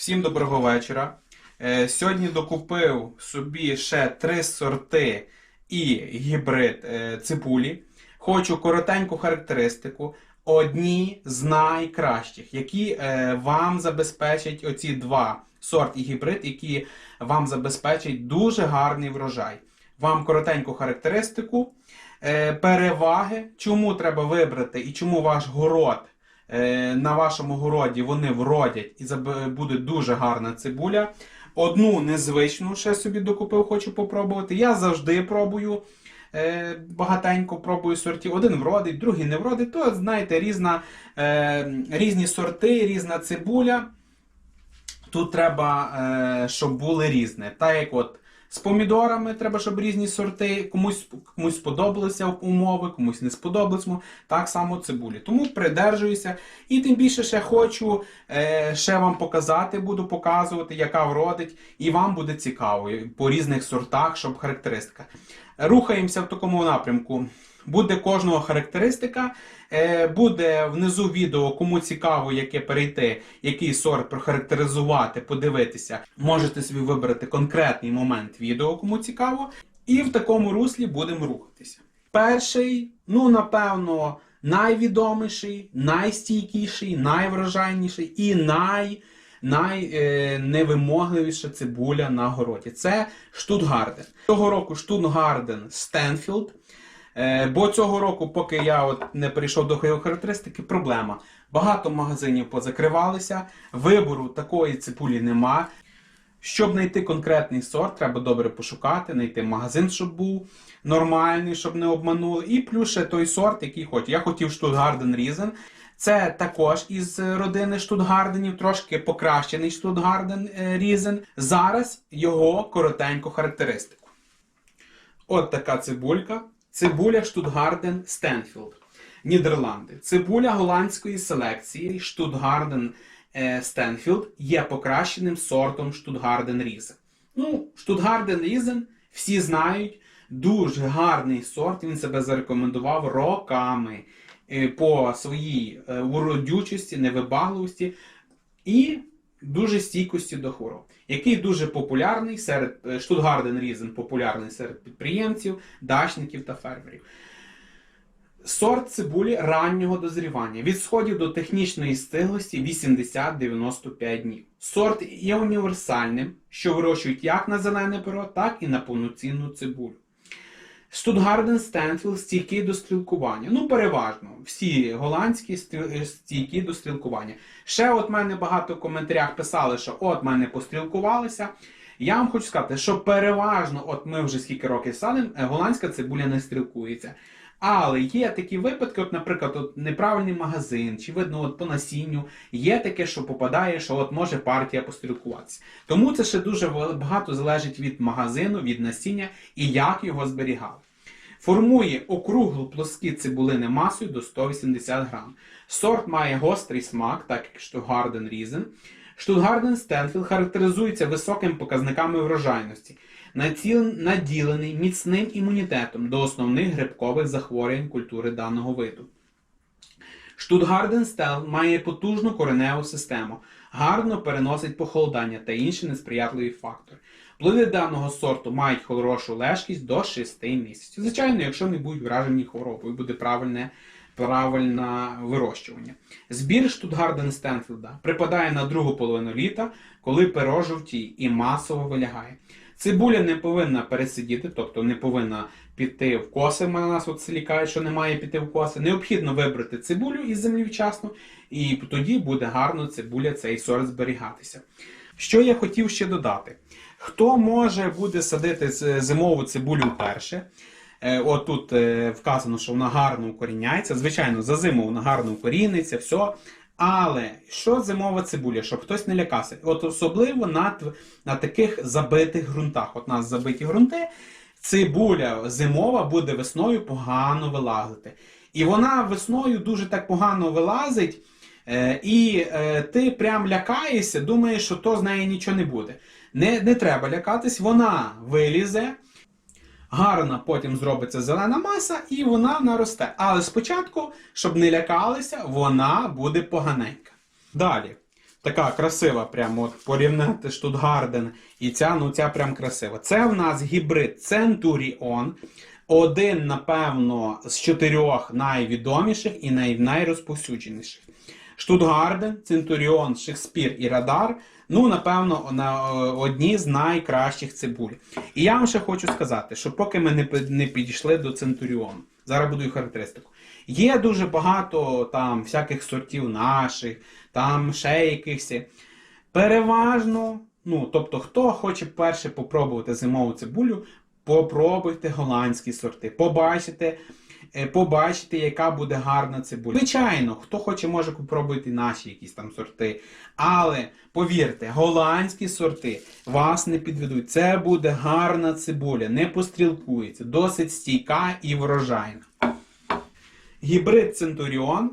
Всім доброго вечора. Е, Сьогодні докупив собі ще три сорти і гібрид е, цибулі. Хочу коротеньку характеристику. Одні з найкращих, які е, вам забезпечать оці два сорт і гібрид, які вам забезпечать дуже гарний врожай. Вам коротеньку характеристику, переваги, чому треба вибрати і чому ваш город на вашому городі вони вродять і буде дуже гарна цибуля. Одну незвичну ще собі докупив, хочу попробувати. Я завжди пробую. е, Багатенько пробую сортів. Один вродить, другий не вродить. То, знаєте, різна, е, різні сорти, різна цибуля. Тут треба, е, щоб були різне. Так як от з помідорами треба, щоб різні сорти, комусь, комусь сподобалися умови, комусь не сподобалися. Так само цибулі. Тому придержуюся. І тим більше ще хочу е, ще вам показати, буду показувати, яка вродить, і вам буде цікаво по різних сортах, щоб характеристика. Рухаємося в такому напрямку. Буде кожного характеристика. Е, Буде внизу відео, кому цікаво, яке перейти, який сорт прохарактеризувати, подивитися. Можете собі вибрати конкретний момент відео, кому цікаво. І в такому руслі будемо рухатися. Перший, ну напевно, найвідоміший, найстійкіший, найвражайніший і най, найневимогливіша цибуля на городі. Це Штутгарден. Цього року Штутгарден Стенфілд. Е, Бо цього року, поки я от не перейшов до характеристики, проблема. Багато магазинів позакривалися, вибору такої цибулі нема. Щоб знайти конкретний сорт, треба добре пошукати, знайти магазин, щоб був нормальний, щоб не обманули. І плюс ще той сорт, який хочу. Я хотів Штутгарден Різен. Це також із родини Штутгарденів, трошки покращений Штутгарден е, Різен. Зараз його коротеньку характеристику. От така цибулька. Цибуля Штутгарден Стенфілд. Нідерланди. Цибуля голландської селекції Штутгарден е, Стенфілд є покращеним сортом Штутгарден Різен. Ну, Штутгарден Різен всі знають. Дуже гарний сорт. Він себе зарекомендував роками е, по своїй е, уродючості, невибагливості і дуже стійкості до хвороб, який дуже популярний серед е, Штутгарден Різен популярний серед підприємців, дачників та фермерів. Сорт цибулі раннього дозрівання від сходів до технічної стиглості 80-95 днів. Сорт є універсальним, що вирощують як на зелене перо, так і на повноцінну цибулю. Штутгарден Стенфілд стійкий до стрілкування. Ну, переважно, всі голландські стріл- стійкі до стрілкування. Ще от мене багато в коментарях писали, що от мене пострілкувалися. Я вам хочу сказати, що переважно, от ми вже скільки років садимо, е, голландська цибуля не стрілкується. Але є такі випадки, от, наприклад, от неправильний магазин, чи видно от по насінню, є таке, що попадає, що от може партія пострілкуватися. Тому це ще дуже багато залежить від магазину, від насіння і як його зберігали. Формує округлу плоскі цибулини масою до 180 грам. Сорт має гострий смак, так як Штутгарден Різен. Штутгарден Стенфілд характеризується високими показниками врожайності, наділений міцним імунітетом до основних грибкових захворювань культури даного виду. Штутгарден Стел має потужну кореневу систему, гарно переносить похолодання та інші несприятливі фактори. Плоди даного сорту мають хорошу лежкість до 6 місяців. Звичайно, якщо не будуть вражені хворобою, буде правильне, правильне вирощування. Збір Штутгарден Стенфілда припадає на другу половину літа, коли перо жовтіє і масово вилягає. Цибуля не повинна пересидіти, тобто не повинна піти в коси. У нас от в що не має піти в коси. Необхідно вибрати цибулю із землі вчасно, і тоді буде гарно цибуля цей сорт зберігатися. Що я хотів ще додати? Хто може буде садити зимову цибулю вперше? Е, От тут е, вказано, що вона гарно укоріняється. Звичайно, за зиму вона гарно укоріниться, все. Але що зимова цибуля, щоб хтось не лякався? От особливо на, на таких забитих ґрунтах. От у нас забиті ґрунти, цибуля зимова буде весною погано вилазити. І вона весною дуже так погано вилазить, е, і е, ти прям лякаєшся, думаєш, що то з неї нічого не буде. Не, не треба лякатись, вона вилізе. Гарна потім зробиться зелена маса і вона наросте. Але спочатку, щоб не лякалися, вона буде поганенька. Далі. така красива, прямо от порівняти Штутгарден і ця, ну ця прям красива. Це в нас гібрид Центуріон. Один, напевно, з чотирьох найвідоміших і най, найрозповсюдженіших. Штутгарден, Центуріон, Шекспір і Радар. Ну, напевно, на е, одні з найкращих цибуль. І я вам ще хочу сказати, що поки ми не, підійшли до Центуріону, зараз буду і характеристику. Є дуже багато там всяких сортів наших, там ще якихось. Переважно, ну, тобто, хто хоче перше попробувати зимову цибулю, попробуйте голландські сорти. Побачите, е, побачите, яка буде гарна цибуля. Звичайно, хто хоче, може попробувати наші якісь там сорти. Але повірте, голландські сорти вас не підведуть. Це буде гарна цибуля, не пострілкується, досить стійка і врожайна. Гібрид Центуріон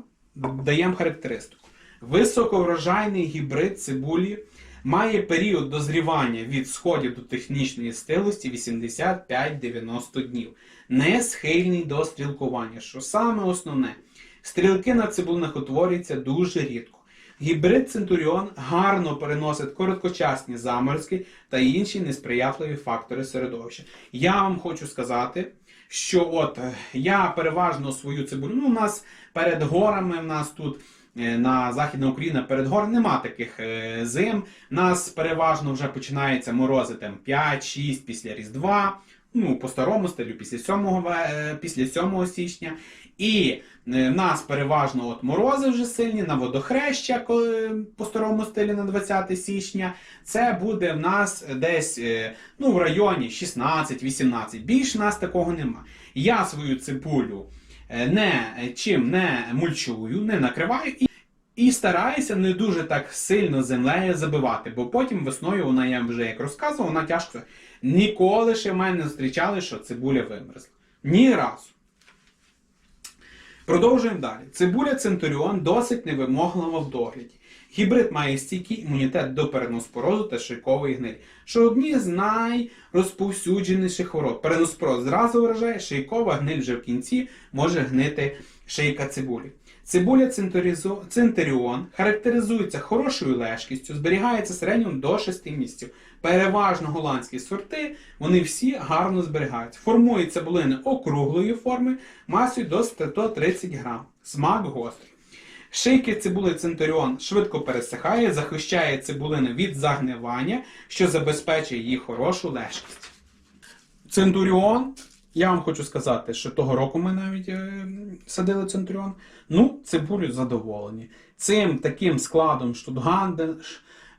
даємо характеристику. Високоврожайний гібрид цибулі має період дозрівання від сходів до технічної стилості 85-90 днів. Не схильний до стрілкування, що саме основне. Стрілки на цибулинах утворюються дуже рідко. Гібрид Центуріон гарно переносить короткочасні заморозки та інші несприятливі фактори середовища. Я вам хочу сказати, що от е, я переважно свою цибулю, ну у нас перед горами, в нас тут на Західна Україна перед гор нема таких е, зим. Нас переважно вже починається морози там 5-6 після Різдва. Ну, по старому стилю після 7, е, після 7 січня. І е, в нас переважно от морози вже сильні на водохреща по старому стилі на 20 січня. Це буде в нас десь е, ну, в районі 16-18. Більше нас такого нема. Я свою цибулю е, не чим не мульчую, не накриваю і, стараюся не дуже так сильно землею забивати, бо потім весною вона, я вже як розказував, вона тяжко. Ніколи ще в мене не зустрічали, що цибуля вимерзла. Ні разу. Продовжуємо далі. Цибуля Центуріон досить невимоглива в догляді. Гібрид має стійкий імунітет до переноспорозу та шийкової гнилі, що одні з найрозповсюдженіших хвороб. Переноспороз зразу вражає, шийкова гниль вже в кінці може гнити шийка цибулі. Цибуля Центуріон характеризується хорошою лежкістю, зберігається середньо до 6 місяців. Переважно голландські сорти, вони всі гарно зберігаються. Формують цибулини округлої форми, масою до 130 грам. Смак гострий. Шийки цибули Центуріон швидко пересихає, захищає цибулини від загнивання, що забезпечує її хорошу лежкість. Центуріон, я вам хочу сказати, що того року ми навіть е, садили Центуріон. Ну, цибулю задоволені. Цим таким складом Штутгарден,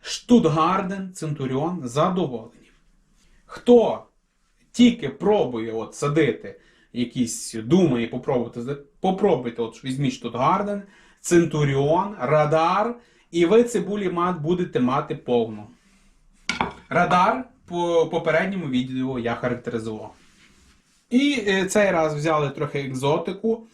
Штутгарден Центуріон задоволені. Хто тільки пробує от садити якісь, думає попробувати, попробуйте, от візьміть Штутгарден, Центуріон, Радар, і ви цибулі мат будете мати повну. Радар по попередньому відео я характеризував. І е, цей раз взяли трохи екзотику.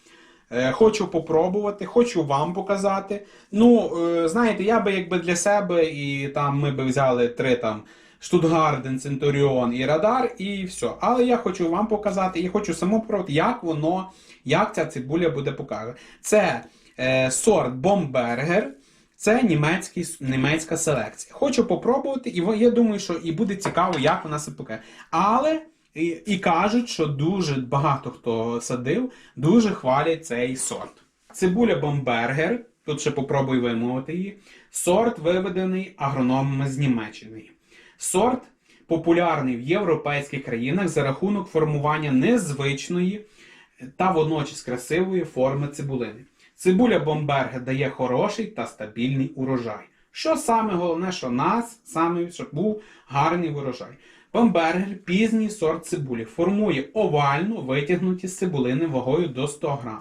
Е, Хочу попробувати, хочу вам показати. Ну, е, знаєте, я би якби для себе і там ми би взяли три там Штутгарден, Центуріон і Радар, і все. Але я хочу вам показати і хочу само попробувати, як воно, як ця цибуля буде показана. Це е, сорт Бомбергер. Це німецький, німецька селекція. Хочу попробувати, і я думаю, що і буде цікаво, як вона себе покаже. Але і, кажуть, що дуже багато хто садив, дуже хвалять цей сорт. Цибуля Бомбергер, тут ще попробую вимовити її. Сорт виведений агрономами з Німеччини. Сорт популярний в європейських країнах за рахунок формування незвичної та водночас красивої форми цибулини. Цибуля Бомберге дає хороший та стабільний урожай. Що саме головне, що нас саме щоб був гарний урожай. Бомбергер пізній сорт цибулі формує овально витягнуті цибулини вагою до 100 грам.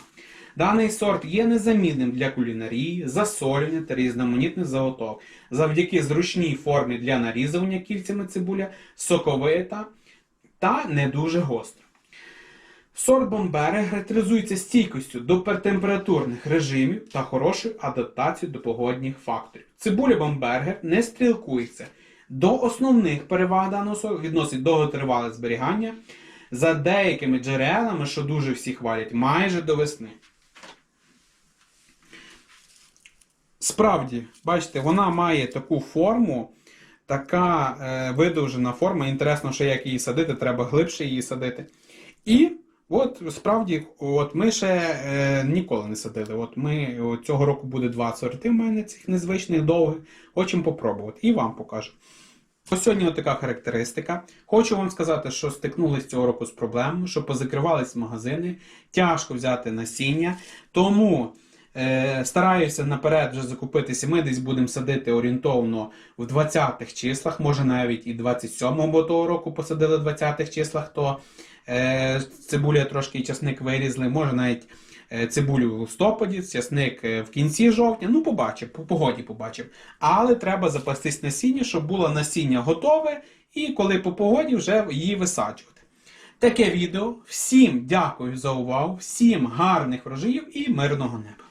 Даний сорт є незамінним для кулінарії, засолювання та різноманітних заготовок. Завдяки зручній формі для нарізування кільцями цибуля, соковита та не дуже гостра. Сорт Бомбери характеризується стійкістю до температурних режимів та хорошою адаптацією до погодних факторів. Цибуля Бомбергер не стрілкується. До основних переваг даного відносить довготривале зберігання за деякими джерелами, що дуже всі хвалять, майже до весни. Справді, бачите, вона має таку форму, така е, видовжена форма. Інтересно, що як її садити, треба глибше її садити. І от справді, от ми ще е, ніколи не садили. От ми от цього року буде два сорти в мене цих незвичних довгих. Хочемо попробувати. І вам покажу. Ось сьогодні така характеристика. Хочу вам сказати, що стикнулися цього року з проблемою, що позакривались магазини, тяжко взяти насіння. Тому е, стараюся наперед вже закупитися. Ми десь будемо садити орієнтовно в 20-х числах, може навіть і 27-го, бо того року посадили в 20-х числах, то е, цибуля трошки і часник вирізли, може навіть цибулю в листопаді, часник е, в кінці жовтня. Ну, побачив, по погоді побачив. Але треба запастись насіння, щоб було насіння готове, і коли по погоді вже її висаджувати. Таке відео. Всім дякую за увагу, всім гарних врожаїв і мирного неба.